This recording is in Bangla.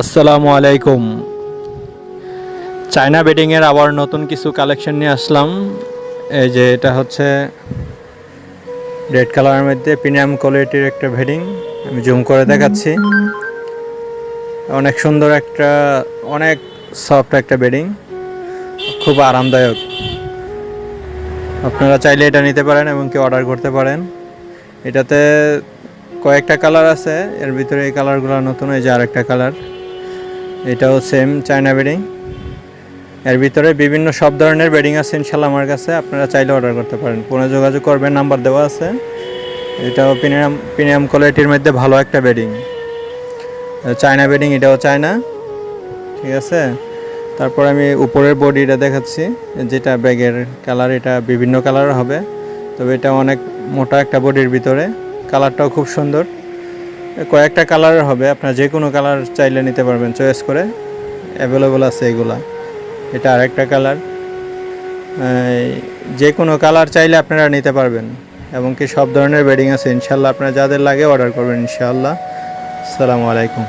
আসসালামু আলাইকুম। চায়না বেডিংয়ের আবার নতুন কিছু কালেকশন নিয়ে আসলাম। এই যে এটা হচ্ছে রেড কালারের মধ্যে প্রিমিয়াম কোয়ালিটির একটা বেডিং আমি জুম করে দেখাচ্ছি। অনেক সুন্দর একটা, অনেক সফট একটা বেডিং খুব আরামদায়ক। আপনারা চাইলে এটা নিতে পারেন এবং কি অর্ডার করতে পারেন। এটাতে কয়েকটা কালার আছে। এর ভিতরে এই কালারগুলো নতুন, এই যে আরেকটা কালার। এটাও সেম চায়না বেডিং এর ভিতরে বিভিন্ন সব ধরনের বেডিং আছে ইনশাল্লাহ আমার কাছে, আপনারা চাইলে অর্ডার করতে পারেন। ফোনে যোগাযোগ করবেন, নাম্বার দেওয়া আছে। এটাও প্রিমিয়াম প্রিমিয়াম কোয়ালিটির মধ্যে ভালো একটা বেডিং চায়না বেডিং এটাও চায়না ঠিক আছে? তারপর আমি উপরের বডিটা দেখাচ্ছি, যেটা ব্যাগের কালার এটা বিভিন্ন কালার হবে। তবে এটা অনেক মোটা একটা বডির ভিতরে। কালারটাও খুব সুন্দর। কয়েকটা কালারের হবে, আপনার যে কোনো কালার চাইলে নিতে পারবেন চয়েস করে। অ্যাভেলেবল আছে এগুলা। এটা আরেকটা কালার যে কোনো কালার চাইলে আপনারা নিতে পারবেন এবং কি সব ধরনের বেডিং আছে, ইনশাল্লাহ আপনারা যাদের লাগে অর্ডার করবেন ইনশাআল্লাহ আসসালামু আলাইকুম।